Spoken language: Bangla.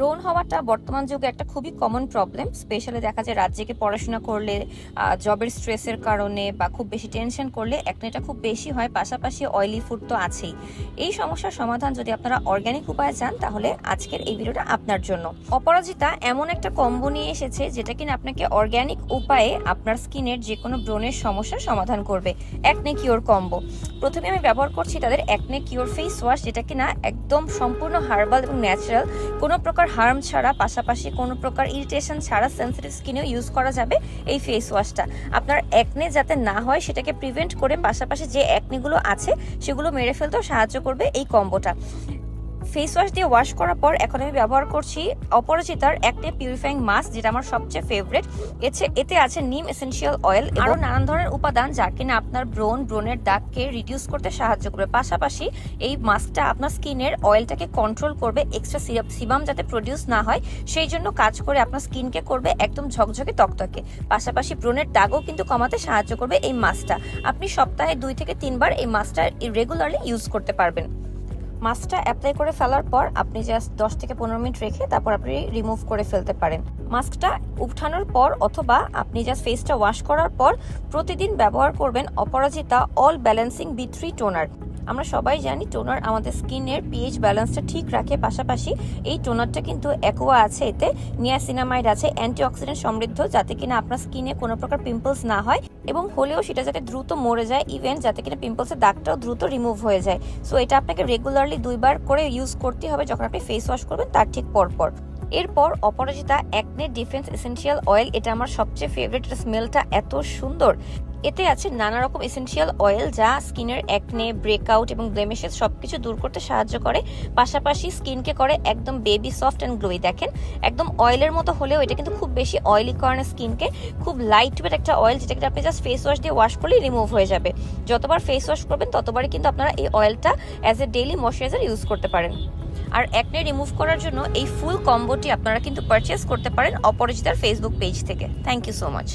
ব্রণ হওয়াটা বর্তমান যুগে একটা খুবই কমন প্রবলেম স্পেশালি দেখা যায় রাত জেগে পড়াশোনা করলে জবের স্ট্রেসের কারণে বা খুব বেশি টেনশন করলে একনেটা খুব বেশি হয়, পাশাপাশি অয়েলি ফুড তো আছেই। এই সমস্যার সমাধান যদি আপনারা অর্গ্যানিক উপায়ে চান, তাহলে আজকের এই ভিডিওটা আপনার জন্য। অপরাজিতা এমন একটা কম্বো নিয়ে এসেছে যেটা কিনা আপনাকে অর্গ্যানিক উপায়ে আপনার স্কিনের যে কোনো ব্রণের সমস্যার সমাধান করবে। একনে কিওর কম্বো প্রথমে আমি ব্যবহার করছি তাদের একনে কিওর ফেস ওয়াশ যেটা কিনা একদম সম্পূর্ণ হার্বাল এবং ন্যাচারাল কোনো প্রকার হার্ম ছাড়া, পাশাপাশি কোনো প্রকার ইরিটেশন ছাড়া সেন্সিটিভ স্কিনেও ইউজ করা যাবে এই ফেস ওয়াশটা আপনার একনে যাতে না হয়, সেটাকে প্রিভেন্ট করে পাশাপাশি যে একনেগুলো আছে, সেগুলো মেরে ফেলতেও সাহায্য করবে এই কম্বোটা ফেস ওয়াশ দিয়ে ওয়াশ করার পর এখন আমি ব্যবহার করছি অপরিচিতার একটি পিউরিফাইং মাস্ক যেটা আমার সবচেয়ে ফেভারিট এছে এতে আছে নিম এসেনশিয়াল অয়েল আরও নানান ধরনের উপাদান যা কিনা আপনার ব্রোন ব্রণের দাগকে রিডিউস করতে সাহায্য করবে। পাশাপাশি এই মাস্কটা আপনার স্কিনের অয়েলটাকে কন্ট্রোল করবে এক্সট্রা সিরাপ সিবাম যাতে প্রডিউস না হয়, সেই জন্য কাজ করে আপনার স্কিনকে করবে একদম ঝকঝকে তকতকে পাশাপাশি ব্রণের দাগও কিন্তু কমাতে সাহায্য করবে এই মাস্কটা আপনি সপ্তাহে দুই থেকে তিনবার এই মাস্কটা রেগুলারলি ইউজ করতে পারবেন। মাস্কটা অ্যাপ্লাই করে ফেলার পর আপনি জাস্ট দশ থেকে পনেরো মিনিট রেখে তারপর আপনি রিমুভ করে ফেলতে পারেন। মাস্কটা উঠানোর পর অথবা আপনি জাস্ট ফেসটা ওয়াশ করার পর প্রতিদিন ব্যবহার করবেন Aparajita all balancing B three toner আমরা সবাই জানি টোনার আমাদের স্কিনের পিএইচ ব্যালেন্সটা ঠিক রাখে, পাশাপাশি এই টোনারটা কিন্তু অ্যাকোয়া আছে এতে নিয়াসিনামাইড আছে অ্যান্টিঅক্সিডেন্ট সমৃদ্ধ, যাতে কিনা আপনার স্কিনে কোনো প্রকার পিম্পলস না হয় এবং হলেও সেটা যাতে দ্রুত মরে যায় ইভেন যাতে কিনা পিম্পলসের দাগটাও দ্রুত রিমুভ হয়ে যায়। সো এটা আপনাকে রেগুলারলি দুইবার করে ইউজ করতে হবে যখন আপনি ফেস ওয়াশ করবেন, তার ঠিক পরপর। এরপর Aparajita acne defence essential oil এটা আমার সবচেয়ে ফেভারিট স্মেলটা এত সুন্দর। এতে আছে নানা রকম এসেন্সিয়াল অয়েল যা স্কিনের একনে ব্রেকআউট এবং ব্লেমিশেস সবকিছু দূর করতে সাহায্য করে। পাশাপাশি স্কিনকে করে একদম বেবি সফট অ্যান্ড গ্লোই দেখেন, একদম অয়েলের মতো হলেও এটা কিন্তু খুব বেশি অয়েলি করে না স্কিনকে খুব লাইট ওয়েট একটা অয়েল যেটাকে আপনি জাস্ট ফেস ওয়াশ দিয়ে ওয়াশ করলেই রিমুভ হয়ে যাবে। যতবার ফেস ওয়াশ করবেন, ততবারই কিন্তু আপনারা এই অয়েলটা as a daily moisturiser use করতে পারেন। আর একনে রিমুভ করার জন্য এই ফুল কম্বোটি আপনারা কিন্তু পারচেস করতে পারেন অপরিচিতার ফেসবুক পেজ থেকে। Thank you so much